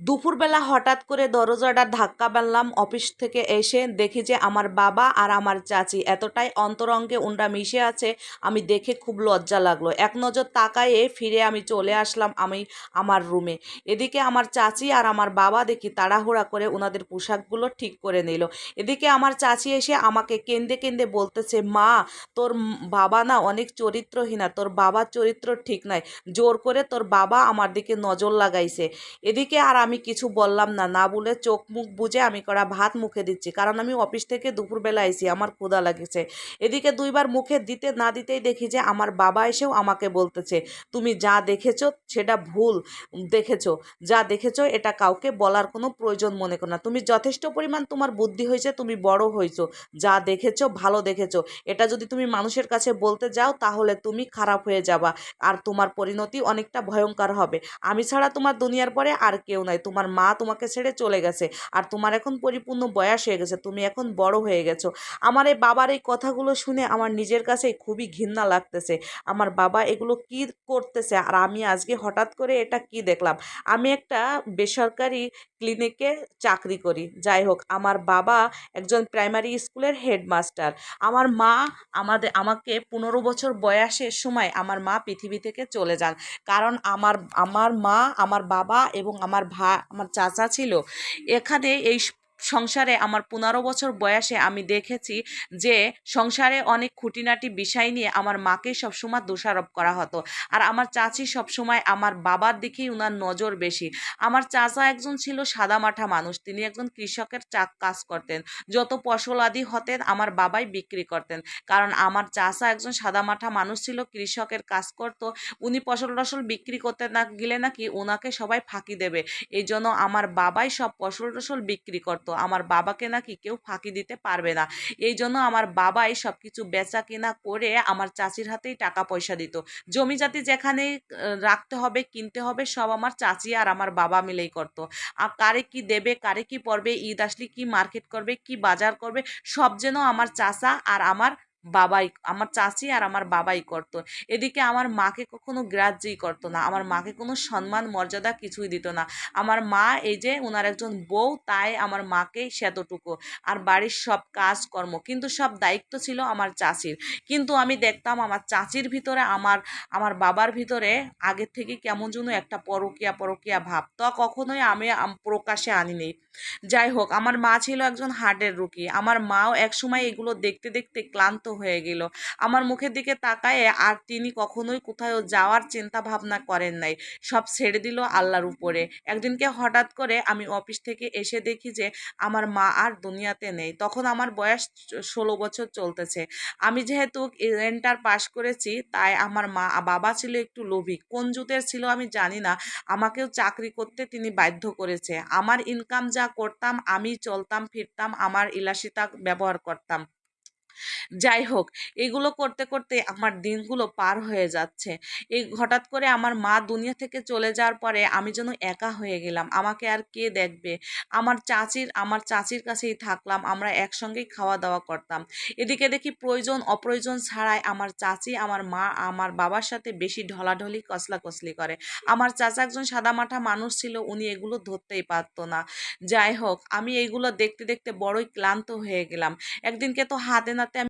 দুপুরবেলা হঠাৎ করে দরজাটা ধাক্কা মারলাম অফিস থেকে এসে দেখি যে আমার বাবা আর আমার চাচি এতটাই অন্তরঙ্গে উনরা মিশে আছে, আমি দেখে খুব লজ্জা লাগল। এক নজর তাকায়ে ফিরে আমি চলে আসলাম আমি আমার রুমে। এদিকে আমার চাচি আর আমার বাবা দেখি তাড়াহুড়া করে ওনাদের পোশাকগুলো ঠিক করে নিল। এদিকে আমার চাচি এসে আমাকে কেন্দে কেন্দে বলতেছে, মা, তোর বাবা না অনেক চরিত্রহীনা, তোর বাবার চরিত্র ঠিক নাই। জোর করে তোর বাবা আমার দিকে নজর লাগাইছে। এদিকে আর আমি কিছু বললাম না না বলে চোখ মুখ বুঝে আমি করা ভাত মুখে দিচ্ছি, কারণ আমি অফিস থেকে দুপুরবেলা আইছি, আমার ক্ষুধা লাগেছে। এদিকে দুইবার মুখে দিতে না দিতেই দেখি যে আমার বাবা এসেও আমাকে বলতেছে, তুমি যা দেখেছ সেটা ভুল, দেখেছ, যা দেখেছ এটা কাউকে বলার কোনো প্রয়োজন মনে করো না। তুমি যথেষ্ট পরিমাণ তোমার বুদ্ধি হয়েছে, তুমি বড় হয়েছো, যা দেখেছ ভালো দেখেছ, এটা যদি তুমি মানুষের কাছে বলতে যাও তাহলে তুমি খারাপ হয়ে যাবা, আর তোমার পরিণতি অনেকটা ভয়ঙ্কর হবে। আমি ছাড়া তোমার দুনিয়ার পরে আর কেউ নাই। তোমার মা তোমাকে ছেড়ে চলে গেছে আর তোমার এখন পরিপূর্ণ বয়স হয়ে গেছে, তুমি এখন বড় হয়ে গেছো। আমার এই বাবার এই কথাগুলো শুনে আমার নিজের কাছে খুবই ঘৃণা লাগতেছে। আমার বাবা এগুলো কি করতেছে আর আমি আজকে হঠাৎ করে এটা কি দেখলাম? আমি একটা বেসরকারি ক্লিনিকে চাকরি করি, যাই হোক, আমার বাবা একজন প্রাইমারি স্কুলের হেডমাস্টার। আমার মা আমাদের আমাকে পনেরো বছর বয়সের সময় আমার মা পৃথিবী থেকে চলে যান। কারণ আমার আমার মা, আমার বাবা এবং আমার ভা আমার চাচা ছিল এখানে এই সংসারে আমার পনেরো বছর বয়সে আমি দেখেছি যে সংসারে অনেক খুঁটিনাটি বিষয় নিয়ে আমার মাকে সবসময় দোষারোপ করা হতো। আর আমার চাচি সবসময় আমার বাবার দিকেই ওনার নজর বেশি। আমার চাচা একজন ছিল সাদামাঠা মানুষ, তিনি একজন কৃষকের চাক কাজ করতেন। যত ফসল আদি হতেন, আমার বাবাই বিক্রি করতেন। কারণ আমার চাচা একজন সাদামাঠা মানুষ ছিল, কৃষকের কাজ করতো। উনি ফসল টসল বিক্রি করতে না গেলে নাকি ওনাকে সবাই ফাঁকি দেবে। এই জন্য আমার বাবাই সব ফসল টসল বিক্রি করতো। আমার বাবাকে নাকি কেউ ফাঁকি দিতে পারবে না। এই জন্য আমার বাবাই সব কিছু বেচা কিনা করে আমার চাচির হাতেই টাকা পয়সা দিত। জমি জাতি যেখানে রাখতে হবে, কিনতে হবে, সব আমার চাচি আর আমার বাবা মিলেই করত। আর কারে কি দেবে, কারে কি পড়বে ঈদ আসলে কি মার্কেট করবে, কি বাজার করবে, সব যেন আমার চাচা আর আমার বাবাই, আমার চাচি আর আমার বাবাই করতো। এদিকে আমার মাকে কখনো গ্রাহ্যই করতো না। আমার মাকে কোনো সম্মান, মর্যাদা কিছুই দিত না। আমার মা এই যে ওনার একজন বউ, তাই আমার মাকেই সেতটুকু। আর বাড়ির সব কাজকর্ম, কিন্তু সব দায়িত্ব ছিল আমার চাচির। কিন্তু আমি দেখতাম আমার চাচির ভিতরে, আমার আমার বাবার ভিতরে আগের থেকে কেমন যেন একটা পরকিয়া পরকিয়া ভাব। তা কখনোই আমি, প্রকাশে আনিনি। যাই হোক, আমার মা ছিল একজন হার্টের রুগী। আমার মাও একসময় এগুলো দেখতে দেখতে ক্লান্ত হয়ে গেল। আমার মুখের দিকে তাকায় আর তিনি কখনোই কোথাও যাওয়ার চিন্তা ভাবনা করেন নাই। সব ছেড়ে দিল আল্লাহর উপরে। একদিনকে হঠাৎ করে আমি অফিস থেকে এসে দেখি যে আমার মা আর দুনিয়াতে নেই। তখন আমার বয়স ষোলো বছর চলতেছে। আমি যেহেতু এন্টার পাস করেছি, তাই আমার মা, বাবা ছিল একটু লোভী। কোন জুতের ছিল আমি জানি না। আমাকেও চাকরি করতে তিনি বাধ্য করেছে। আমার ইনকাম যা করতাম আমি চলতাম, ফিরতাম, আমার ইলাসিতা ব্যবহার করতাম। যাই হোক, এগুলো করতে করতে আমার দিনগুলো পার হয়ে যাচ্ছে। এই হঠাৎ করে আমার মা দুনিয়া থেকে চলে যাওয়ার পরে আমি যেন একা হয়ে গেলাম। আমাকে আর কে দেখবে? আমার চাচির আমার চাচির কাছেই থাকলাম। আমরা একসঙ্গেই খাওয়া দাওয়া করতাম। এদিকে দেখি প্রয়োজন, অপ্রয়োজন ছাড়াই আমার চাচি, আমার মা, আমার বাবার সাথে বেশি ঢলাঢলি কসলা কসলি করে। আমার চাচা একজন সাদামাঠা মানুষ ছিল, উনি এগুলো ধরতেই পারতো না। যাই হোক, আমি এইগুলো দেখতে দেখতে বড়ই ক্লান্ত হয়ে গেলাম। একদিনকে তো হাতে নাতে আমি